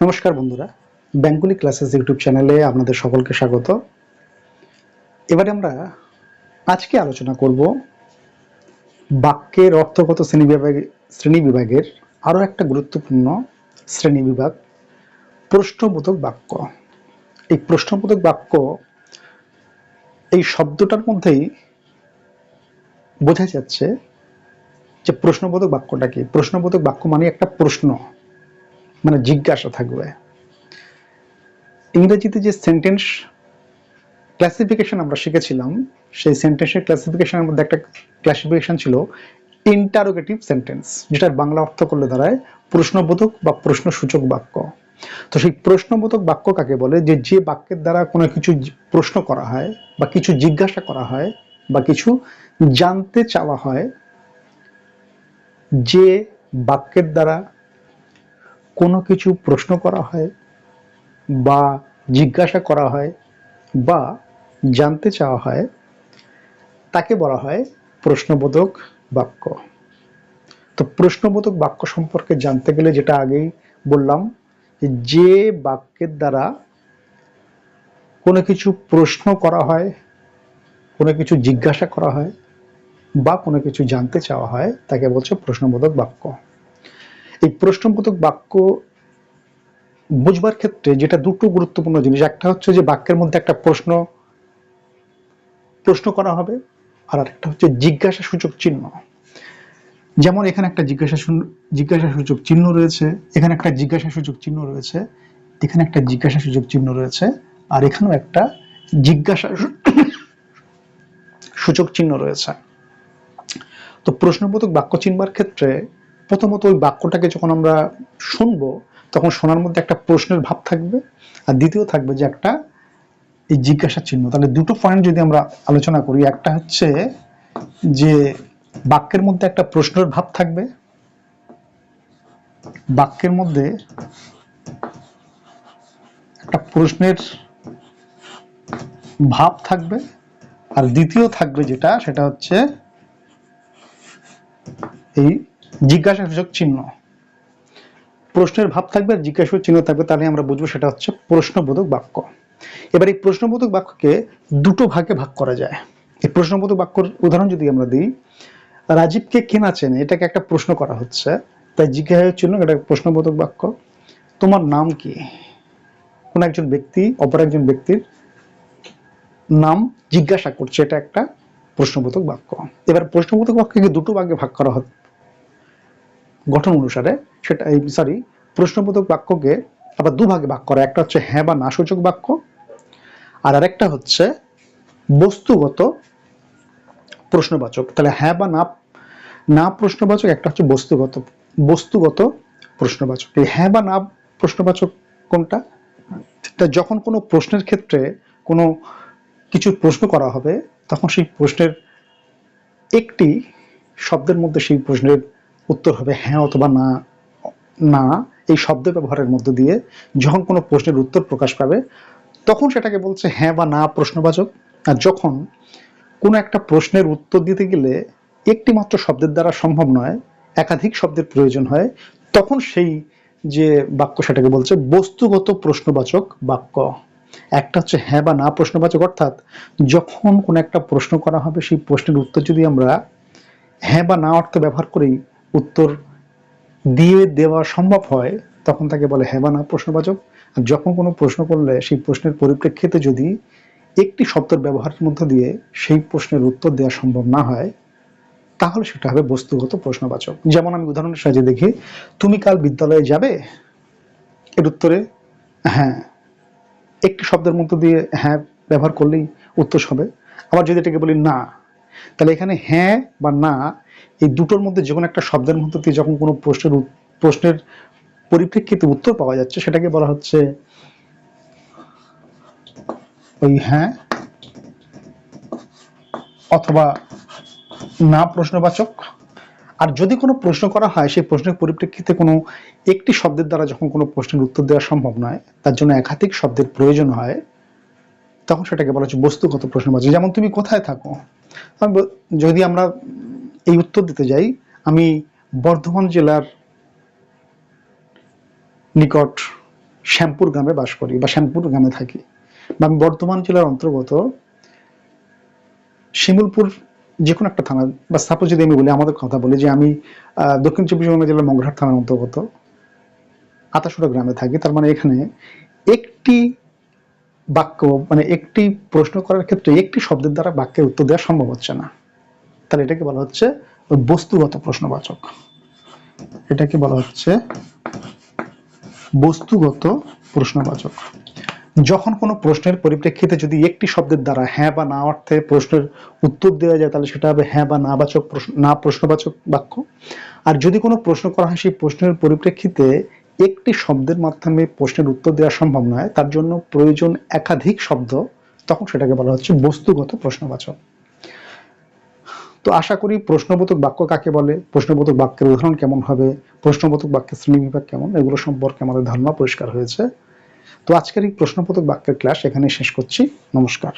নমস্কার বন্ধুরা। ব্যাঙ্গুলি classes YouTube চ্যানেলে আপনাদের সকলকে স্বাগত। এবারে আমরা আজকে আলোচনা করব বাক্যের অর্থগত শ্রেণি বিভাগে শ্রেণি বিভাগের আরও একটা গুরুত্বপূর্ণ শ্রেণি বিভাগ, প্রশ্নবোধক বাক্য। এই প্রশ্নবোধক বাক্য এই শব্দটার মধ্যেই বোঝা যাচ্ছে যে প্রশ্নবোধক বাক্যটা কি? প্রশ্নবোধক বাক্য মানে একটা প্রশ্ন। মানে জিজ্ঞাসা থাকবে। ইংরেজিতে যে সেন্টেন্স ক্লাসিফিকেশন আমরা শিখেছিলাম, সেই সেন্টেন্সের ক্লাসিফিকেশনের মধ্যে একটা ক্লাসিফিকেশন ছিল ইন্টারোগেটিভ সেন্টেন্স যেটার বাংলা অর্থ করলে দাঁড়ায় প্রশ্নবোধক বা প্রশ্নসূচক বাক্য। তো সেই প্রশ্নবোধক বাক্য কাকে বলে? যে যে বাক্যের দ্বারা কোনো কিছু প্রশ্ন করা হয় বা কিছু জিজ্ঞাসা করা হয় বা কিছু জানতে চাওয়া হয়, যে বাক্যের দ্বারা কোনো কিছু প্রশ্ন করা হয় বা জিজ্ঞাসা করা হয় বা জানতে চাওয়া হয়, তাকে বলা হয় প্রশ্নবোধক বাক্য। তো প্রশ্নবোধক বাক্য সম্পর্কে জানতে গেলে যেটা আগেই বললাম, যে বাক্যের দ্বারা কোনো কিছু প্রশ্ন করা হয়, কোনো কিছু জিজ্ঞাসা করা হয় বা কোনো কিছু জানতে চাওয়া হয়, তাকে বলছে প্রশ্নবোধক বাক্য। এই প্রশ্নবোধক বাক্য বুঝবার ক্ষেত্রে যেটা দুটো গুরুত্বপূর্ণ জিনিস, একটা হচ্ছে যে বাক্যের মধ্যে একটা প্রশ্ন প্রশ্ন করা হবে, আর একটা হচ্ছে জিজ্ঞাসা সূচক চিহ্ন। যেমন এখানে একটা জিজ্ঞাসা জিজ্ঞাসা সূচক চিহ্ন রয়েছে, এখানে একটা জিজ্ঞাসা সূচক চিহ্ন রয়েছে, এখানে একটা জিজ্ঞাসা সূচক চিহ্ন রয়েছে, আর এখানেও একটা জিজ্ঞাসা সূচক চিহ্ন রয়েছে। তো প্রশ্নবোধক বাক্য চিনবার ক্ষেত্রে প্রথমত ওই বাক্যটাকে যখন আমরা শুনব, তখন শোনার মধ্যে একটা প্রশ্নের ভাব থাকবে। আর দ্বিতীয় থাকবে যে একটা এই জিজ্ঞাসা চিহ্ন। তাহলে দুটো পয়েন্ট যদি আমরা আলোচনা করি, একটা হচ্ছে যে বাক্যের মধ্যে একটা প্রশ্নের ভাব থাকবে। বাক্যের মধ্যে একটা প্রশ্নের ভাব থাকবে। আর দ্বিতীয় থাকবে যেটা, সেটা হচ্ছে এই জিজ্ঞাসাসূচক চিহ্ন। প্রশ্নের ভাব থাকবে আর জিজ্ঞাসা চিহ্ন থাকবে তাহলে আমরা বুঝব সেটা হচ্ছে প্রশ্নবোধক বাক্য। এবার এই প্রশ্নবোধক বাক্যকে দুটো ভাগে ভাগ করা যায়। এই প্রশ্নবোধক বাক্যর উদাহরণ যদি আমরা দিই, রাজীবকে কে না চেনে, এটাকে একটা প্রশ্ন করা হচ্ছে। তাই জিজ্ঞাসা চিহ্ন, এটা প্রশ্নবোধক বাক্য। তোমার নাম কি? কোন একজন ব্যক্তি, অপর একজন ব্যক্তির নাম জিজ্ঞাসা করছে, এটা একটা প্রশ্নবোধক বাক্য। এবার প্রশ্নবোধক বাক্যকে দুটো ভাগে ভাগ করা গঠন অনুসারে সেটা এই সরি প্রশ্নবোধক বাক্যকে আবার দুভাগে ভাগ করা। একটা হচ্ছে হ্যাঁ বা না সূচক বাক্য, আর আরেকটা হচ্ছে বস্তুগত প্রশ্নবাচক। তাহলে হ্যাঁ বা না না প্রশ্নবাচক, একটা হচ্ছে বস্তুগত বস্তুগত প্রশ্নবাচক। এই হ্যাঁ বা না প্রশ্নবাচক কোনটা? তা যখন কোনো প্রশ্নের ক্ষেত্রে কোনো কিছু প্রশ্ন করা হবে, তখন সেই প্রশ্নের একটি শব্দের মধ্যে সেই প্রশ্নের উত্তর হবে হ্যাঁ অথবা না না, এই শব্দ ব্যবহারের মধ্য দিয়ে যখন কোনো প্রশ্নের উত্তর প্রকাশ পাবে, তখন সেটাকে বলছে হ্যাঁ বা না প্রশ্নবাচক। আর যখন কোনো একটা প্রশ্নের উত্তর দিতে গেলে একটি মাত্র শব্দের দ্বারা সম্ভব নয়, একাধিক শব্দের প্রয়োজন হয়, তখন সেই যে বাক্য সেটাকে বলছে বস্তুগত প্রশ্নবাচক বাক্য। একটা হচ্ছে হ্যাঁ বা না প্রশ্নবাচক, অর্থাৎ যখন কোনো একটা প্রশ্ন করা হবে, সেই প্রশ্নের উত্তর যদি আমরা হ্যাঁ বা না অর্থ ব্যবহার করেই উত্তর দিয়ে দেওয়া সম্ভব হয়, তখন তাকে বলে হ্যাঁ বা না, প্রশ্নবাচক। আর যখন কোনো প্রশ্ন করলে, সেই প্রশ্নের পরিপ্রেক্ষিতে যদি একটি শব্দের ব্যবহারের মধ্য দিয়ে সেই প্রশ্নের উত্তর দেওয়া সম্ভব না হয়, তাহলে সেটা হবে বস্তুগত প্রশ্নবাচক। যেমন আমি উদাহরণের সাহায্যে দেখি, তুমি কাল বিদ্যালয়ে যাবে? এর উত্তরে হ্যাঁ। একটি শব্দের মধ্য দিয়ে হ্যাঁ ব্যবহার করলেই উত্তর হবে। আবার যদি এটাকে বলি, না, তাহলে এখানে হ্যাঁ বা না এই দুটোর মধ্যে যে কোনো একটা শব্দের মধ্যে দিয়ে যখন কোনো প্রশ্নের প্রশ্নের পরিপ্রেক্ষিতে উত্তর পাওয়া যাচ্ছে, সেটাকে বলা হচ্ছে ওই হ্যাঁ অথবা না প্রশ্নবাচক। আর যদি কোনো প্রশ্ন করা হয়, সেই প্রশ্নের পরিপ্রেক্ষিতে কোনো একটি শব্দের দ্বারা যখন কোনো প্রশ্নের উত্তর দেওয়া সম্ভব নয়, তার জন্য একাধিক শব্দের প্রয়োজন হয়, তখন সেটাকে বলা হচ্ছে বস্তুগত প্রশ্নবাচক। যেমন তুমি কোথায় থাকো? যদি আমরা এই উত্তর দিতে যাই, আমি বর্ধমান জেলার নিকট শ্যামপুর গ্রামে বাস করি বা শ্যামপুর গ্রামে থাকি। বা আমি বর্ধমান জেলার অন্তর্গত শিমুলপুর যে কোনো একটা থানা বা সাপোজ যদি আমি বলি, আমাদের কথা বলি যে আমি দক্ষিণ চব্বিশ পরগনা জেলার মঙ্গলহাট থানার অন্তর্গত, আতাশুরা গ্রামে থাকি। তার মানে এখানে একটি বাক্য মানে একটি প্রশ্ন করার ক্ষেত্রে একটি শব্দের দ্বারা বাক্যের উত্তর দেওয়া সম্ভব হচ্ছে না। তাহলে এটাকে বলা হচ্ছে বস্তুগত প্রশ্নবাচক। এটাকে বলা হচ্ছে বস্তুগত প্রশ্নবাচক। যখন কোনো প্রশ্নের পরিপ্রেক্ষিতে যদি একটি শব্দের দ্বারা হ্যাঁ বা না অর্থে প্রশ্নের উত্তর দেওয়া যায়, তাহলে সেটা হবে হ্যাঁ বা না বাচক প্রশ্ন, না প্রশ্নবাচক বাক্য। আর যদি কোনো প্রশ্ন করা হয়, সেই প্রশ্নের পরিপ্রেক্ষিতে একটি শব্দের মাধ্যমে প্রশ্নের উত্তর দেওয়া সম্ভব নয়, তার জন্য প্রয়োজন একাধিক শব্দ, তখন সেটাকে বলা হচ্ছে বস্তুগত প্রশ্নবাচক। তো আশা করি প্রশ্নবোধক বাক্য কাকে বলে? প্রশ্নবোধক বাক্যের উদাহরণ কেমন হবে? প্রশ্নবোধক বাক্যের শ্রেণীবিভাগ কেমন? এগুলো সম্পর্কে আমাদের ধারণা পরিষ্কার হয়েছে। তো আজকের এই প্রশ্নবোধক বাক্যের ক্লাস এখানে শেষ করছি। নমস্কার।